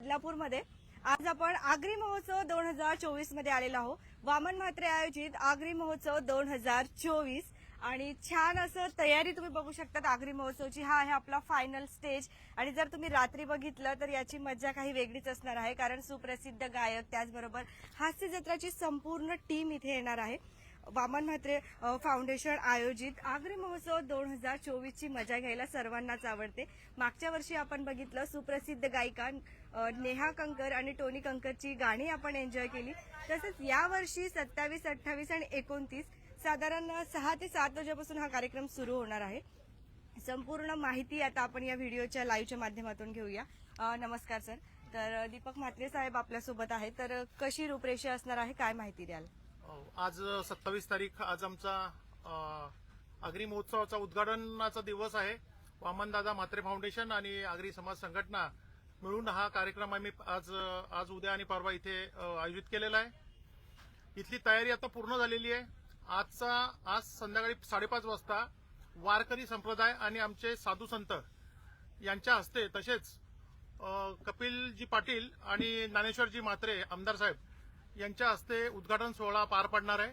बदलापूरमध्ये आज आपण आगरी महोत्सव दोन हजार चोवीसमध्ये आलेलो आहोत. वामन म्हात्रे आयोजित आगरी महोत्सव दोन हजार चोवीस. आणि छान असं तयारी तुम्ही बघू शकतात आगरी महोत्सवची. हा आहे आपला फायनल स्टेज आणि जर तुम्ही रात्री बघितलं तर याची मज्जा काही वेगळीच असणार आहे. कारण सुप्रसिद्ध गायक त्याचबरोबर हास्य जत्राची संपूर्ण टीम इथे येणार आहे. वामन म्हात्रे फाउंडेशन आयोजित आगरी महोत्सव दोन हजार चोवीसची मजा घ्यायला सर्वांनाच आवडते. मागच्या वर्षी आपण बघितलं सुप्रसिद्ध गायिका नेहा कंकर आणि टोनी कंकरची गाणी आपण एन्जॉय केली. तसंच यावर्षी सत्तावीस अठ्ठावीस आणि एकोणतीस साधारण सहा ते सात वाजेपासून हा कार्यक्रम सुरू होणार आहे. संपूर्ण माहिती आता आपण या व्हिडिओच्या लाईव्हच्या माध्यमातून घेऊया. नमस्कार सर. तर दीपक म्हात्रे साहेब आपल्यासोबत आहे तर कशी रूपरेषा असणार आहे? काय माहिती द्याल? आज सत्तावीस तारीख आज आमचा आगरी महोत्सवाचा उद्घाटनाचा दिवस आहे. वामनदादा म्हात्रे फाउंडेशन आणि आगरी समाज संघटना मिळून हा कार्यक्रम आम्ही आज आज उद्या आणि परवा इथे आयोजित केलेला आहे. इथली तयारी आता पूर्ण झालेली आहे. आजचा आज संध्याकाळी साडेपाच वाजता वारकरी संप्रदाय आणि आमचे साधू संत यांच्या हस्ते तसेच कपिलजी पाटील आणि ज्ञानेश्वरजी म्हात्रे आमदार साहेब यांच्या हस्ते उद्घाटन सोहळा पार पडणार आहे.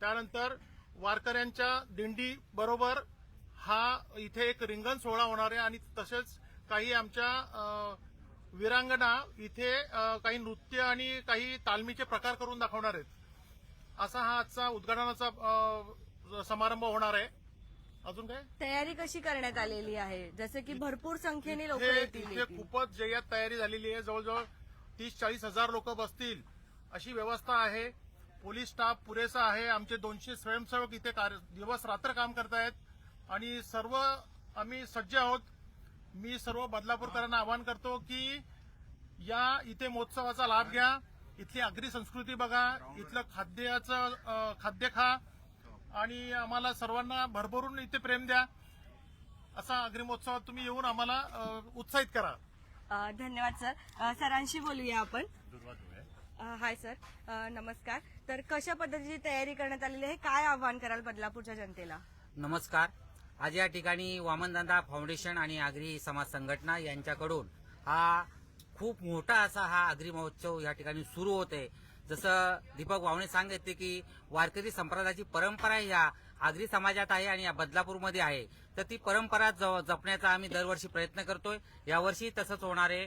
त्यानंतर वारकऱ्यांच्या दिंडी बरोबर हा इथे एक रिंगण सोहळा होणार आहे आणि तसेच काही आमच्या अ, वीरांगना इथे काही नृत्य आणि काही तालमीचे प्रकार करून दाखवणार आहेत. असा हा आजचा उद्घाटनाचा समारंभ होणार आहे. अजून काय? तयारी कशी करण्यात आलेली आहे? जसं की भरपूर संख्येने लोक खूपच जय्यत तयारी झालेली आहे. जवळजवळ तीस चाळीस हजार लोक बसतील. अशी व्यवस्था आहे. पोलीस स्टाफ पुरेसा आहे. आमचे दोनशे स्वयंसेवक इथे दिवस रात्र काम करतायत. आणि सर्व आम्ही सज्ज आहोत. मी सर्व बदलापूरकरांना आवाहन करतो की या इथे महोत्सवाचा लाभ घ्या. इथली आगरी संस्कृती बघा. इथलं खाद्याचं खाद्य खा. आणि आम्हाला सर्वांना भरभरून इथे प्रेम द्या. असा आगरी महोत्सवात तुम्ही येऊन आम्हाला उत्साहित करा. धन्यवाद सर. सरांशी बोलूया आपण. Hi sir. नमस्कार. तर कशा पद्धतीची तयारी करण्यात आलेली आहे? काय आव्हान कराल बदलापूरच्या जनतेला? नमस्कार. आज या ठिकाणी वामनदादा फाउंडेशन आणि आगरी समाज संघटना यांच्याकडून हा खूप मोठा असा हा आगरी महोत्सव या ठिकाणी सुरू होते जसं दीपक वावणे सांगितले की वारकरी संप्रदायाची परंपरा या आगरी समाजात आहे आणि या बदलापूरमध्ये आहे तर ती परंपरा ज- जपण्याचा आम्ही दरवर्षी प्रयत्न करतोय. यावर्षी तसंच होणार आहे.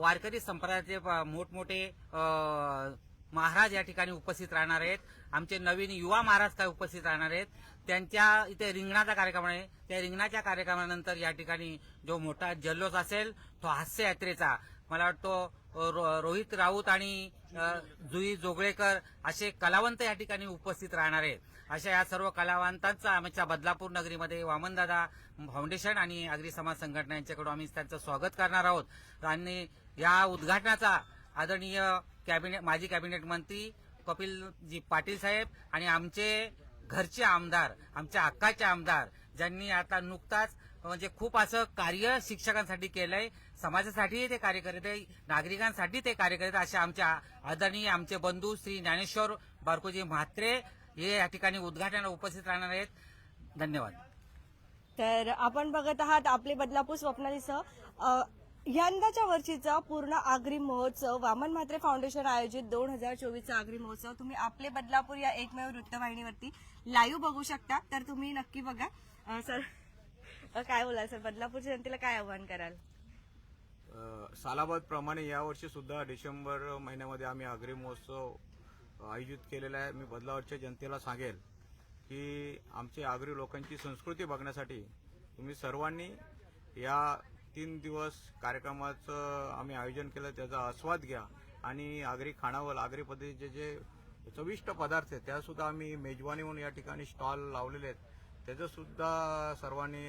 वारकरी संप्रदायाचे मोठमोठे महाराज या ठिकाणी उपस्थित राहणार आहेत. आमचे नवीन युवा महाराज काय उपस्थित राहणार आहेत त्यांच्या इथे रिंगणाचा कार्यक्रम आहे. त्या रिंगणाच्या कार्यक्रमानंतर या ठिकाणी जो मोठा जल्लोष असेल तो हास्य यात्रेचा मला वाटतो रो- रोहित राऊत आणि जुई जोगळेकर असे कलावंत या ठिकाणी उपस्थित राहणार आहेत. अशा या सर्व कलावंतांचा आमच्या बदलापूर नगरीमध्ये वामनदादा फाउंडेशन आणि आगरी समाज संघटना यांच्याकडून आम्ही त्यांचं स्वागत करणार आहोत. आणि या उद्घाटनाचा आदरणीय कॅबिनेट माजी कॅबिनेट मंत्री कपिलजी पाटील साहेब आणि आमचे घरचे आमदार आमच्या हक्काचे आमदार ज्यांनी आता नुकताच म्हणजे खूप असं कार्य शिक्षकांसाठी केलंय. समाजासाठी ते कार्य करत आहे नागरिकांसाठी ते कार्य करीत असे आमच्या आदरणीय आमचे बंधू श्री ज्ञानेश्वर बारकोजी म्हात्रे हे या ठिकाणी उद्घाटनाला उपस्थित राहणार आहेत. धन्यवाद. तर आपण बघत आहात आपले बदलापूर स्वप्नाली सह यंदाच्या वर्षीचा पूर्ण आगरी महोत्सव वामन म्हात्रे फाउंडेशन आयोजित दोन हजार चोवीसचा आगरी महोत्सव. तुम्ही आपले बदलापूर या एकमेव वृत्तवाहिनीवरती लाईव्ह बघू शकता. तर तुम्ही नक्की बघा. सर काय बोलाल सर? बदलापूरच्या जनतेला काय आव्हान कराल? सालाबादप्रमाणे यावर्षी सुद्धा डिसेंबर महिन्यामध्ये आम्ही आगरी महोत्सव आयोजित केलेला आहे. मी बदलावरच्या जनतेला सांगेल की आमची आगरी लोकांची संस्कृती बघण्यासाठी तुम्ही सर्वांनी या तीन दिवस कार्यक्रमाचं आम्ही आयोजन केलं. त्याचा आस्वाद घ्या आणि आगरी खाणावर आगरी पद्धतीचे जे चविष्ट पदार्थ आहेत त्यासुद्धा आम्ही मेजवानी म्हणून या ठिकाणी स्टॉल लावलेले आहेत. त्याचंसुद्धा सर्वांनी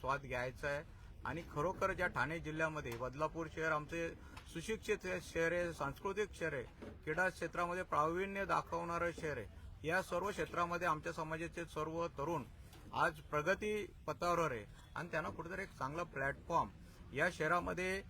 स्वाद घ्यायचा आहे. आणि खरोखर ज्या ठाणे जिल्ह्यामध्ये बदलापूर शहर आमचे सुशिक्षित शहर आहे सांस्कृतिक शहर आहे क्रीडा क्षेत्रामध्ये प्रावीण्य दाखवणारं शहर आहे. या सर्व क्षेत्रामध्ये आमच्या समाजाचे सर्व तरुण आज प्रगती पथावर आहे. आणि त्यांना कुठेतरी एक चांगला प्लॅटफॉर्म या शहरामध्ये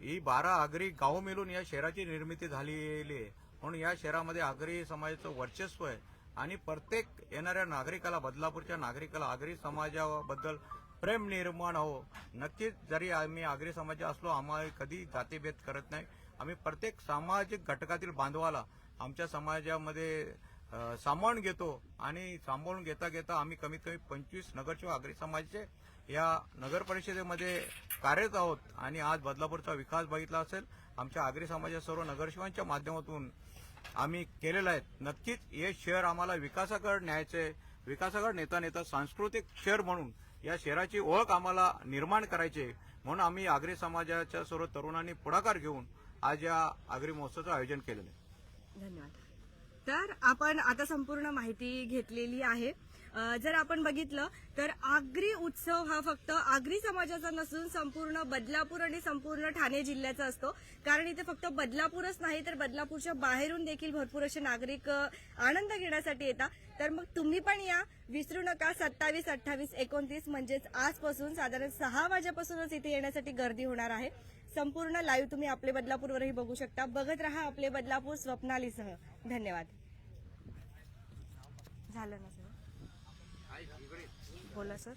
ही बारा आगरी गाव मिळून या शहराची निर्मिती झालेली आहे. म्हणून या शहरामध्ये आगरी समाजाचं वर्चस्व आहे. आणि प्रत्येक येणाऱ्या नागरिकाला बदलापूरच्या नागरिकाला आगरी समाजाबद्दल प्रेम निर्माण हो. नक्कीच जरी आम्ही आगरी समाज असलो आम्हाला कधी जातीभेद करत नाही. आम्ही प्रत्येक सामाजिक घटकातील बांधवाला आमच्या समाजामध्ये सांभाळून सामावून घेतो आणि सांभाळून घेता घेता आम्ही कमीत कमी पंचवीस नगरसेवक आगरी समाजाचे या नगर परिषदेमध्ये कार्यरत आहोत. आणि आज बदलापूरचा विकास बघितला असेल आमच्या आगरी समाजात सर्व नगरसेवकांच्या माध्यमातून आम्ही केलेलं आहे. नक्कीच हे शहर आम्हाला विकासाकडे न्यायचे विकासाकडे नेता नेता सांस्कृतिक शहर म्हणून या शहराची ओळख आम्हाला निर्माण करायची म्हणून आम्ही आगरी समाजाच्या सर्व तरुणांनी पुढाकार घेऊन आज या आगरी महोत्सवाचं आयोजन केलेलं आहे. धन्यवाद. तर आपण आता संपूर्ण माहिती घेतलेली आहे. जर आपण बघितलं तर आगरी उत्सव हा फक्त आगरी समाजाचा नसून संपूर्ण बदलापूर आणि संपूर्ण ठाणे जिल्ह्याचा असतो. कारण इथे फक्त बदलापूरच नाही तर बदलापूरच्या बाहेरून देखील भरपूर असे नागरिक आनंद घेण्यासाठी येतात. तर मग तुम्ही पण या. विसरू नका. सत्तावीस अठ्ठावीस एकोणतीस म्हणजेच आजपासून साधारण सहा वाजेपासूनच इथे येण्यासाठी गर्दी होणार आहे. संपूर्ण लाईव्ह तुम्ही आपले बदलापूरवरही बघू शकता. बघत राहा आपले बदलापूर स्वप्नालीसह. धन्यवाद. झालं ना सर? बोला सर.